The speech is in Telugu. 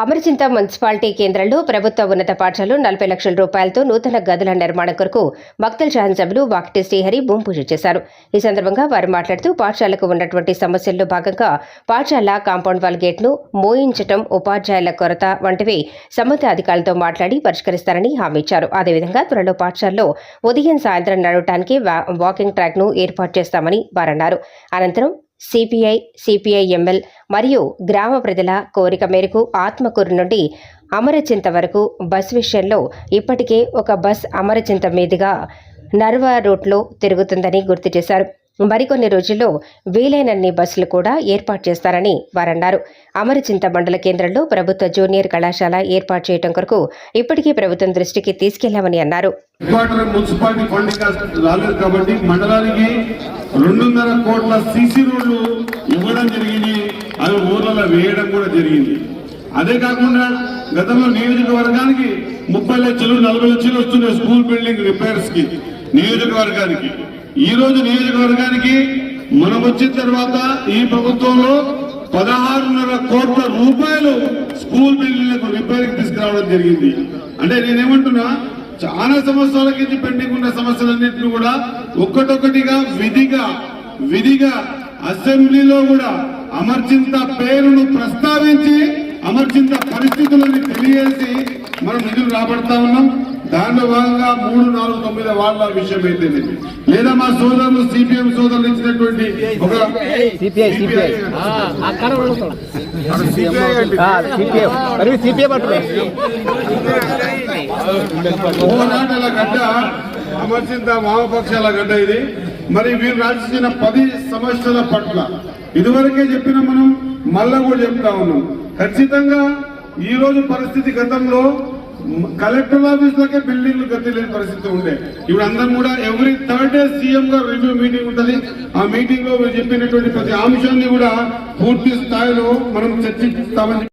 అమరచింత మున్సిపాలిటీ కేంద్రంలో ప్రభుత్వ ఉన్నత పాఠశాలలో నలభై లక్షల రూపాయలతో నూతన గదుల నిర్మాణం కొరకు భక్తుల శాసనసభ్యులు వాకిటి శ్రీహరి భూమి పూజ చేశారు. ఈ సందర్భంగా వారు మాట్లాడుతూ పాఠశాలకు ఉన్నటువంటి సమస్యల్లో భాగంగా పాఠశాల కాంపౌండ్ వాల్ గేట్ను మోయించటం ఉపాధ్యాయుల కొరత వంటివి సంబంధిత అధికారులతో మాట్లాడి పరిష్కరిస్తారని హామీ ఇచ్చారు. అదేవిధంగా త్వరలో పాఠశాలలో ఉదయం సాయంత్రం నడవటానికి వా- వాకింగ్ ట్రాక్ను ఏర్పాటు చేస్తామని వారన్నారు. అనంతరం సిపిఐ సిపిఐ ఎంఎల్ మరియు గ్రామ ప్రజల కోరిక మేరకు ఆత్మకూరు నుండి అమరచింత వరకు బస్ విషయంలో ఇప్పటికే ఒక బస్ అమరచింత మీదుగా నర్వా రూట్లో తిరుగుతుందని గుర్తు చేశారు. మరికొన్ని రోజుల్లో వీలైనన్ని బస్సులు కూడా ఏర్పాటు చేస్తారని వారన్నారు. అమరచింత మండల కేంద్రంలో ప్రభుత్వ జూనియర్ కళాశాల ఏర్పాటు చేయడం కొరకు ఇప్పటికీ ప్రభుత్వం దృష్టికి తీసుకెళ్ళామని అన్నారు. మండలానికి రెండున్నర కోట్ల సీసీ రోడ్లు ఇవ్వడం జరిగింది. అవి ఊర్లలో వేయడం కూడా జరిగింది. అదే కాకుండా గతంలో నియోజకవర్గానికి ముప్పై లక్షలు నలభై లక్షలు వస్తున్నాయి స్కూల్ బిల్డింగ్ రిపేర్స్కి నియోజకవర్గానికి. ఈ రోజు నియోజకవర్గానికి మనం వచ్చిన తర్వాత ఈ ప్రభుత్వంలో పదహారున్నర కోట్ల రూపాయలు స్కూల్ బిల్డింగ్లకు రిపేర్కి తీసుకురావడం జరిగింది. అంటే నేనేమంటున్నా చాలా సంవత్సరాల కింద పెండింగ్ ఉన్న సమస్యలన్నింటినీ కూడా ఒక్కటొక్కటిగా విధిగా విధిగా అసెంబ్లీలో కూడా అమర్చింత పేరును ప్రస్తావించి అమర్చింత పరిస్థితులను తెలియజేసి మనం నిధులు రాబడతా ఉన్నాం. దానిలో భాగంగా మూడు నాలుగు తొమ్మిది వాళ్ళ విషయం అయితే లేదా మా సోదరులు సిపిఎం సోదరులు ఇచ్చినటువంటి ఒక సిపిఐ సిపిఐ. అక్కడ సిపిఐ మరి సిపిఐ పట్టుకో. పోరాటాల గడ్డ అమర్చింత వామపక్షాల గడ్డ ఇది. మరి వీరు రాసిన పది సమస్యల పట్ల. ఇదివరకే చెప్పిన మనం మళ్ళా కూడా చెప్తా ఉన్నాం. ఖచ్చితంగా ఈ రోజు పరిస్థితి గతంలో కలెక్టర్ ఆఫీస్ లకే బిల్డింగ్లు గతి లేని పరిస్థితి ఉండే. ఇప్పుడు అందరం కూడా ఎవ్రీ థర్డ్ డే సీఎం గారు రివ్యూ మీటింగ్ ఉంటది. ఆ మీటింగ్లో మీరు చెప్పినటువంటి ప్రతి అంశాన్ని కూడా పూర్తి స్థాయిలో మనం చర్చిస్తామని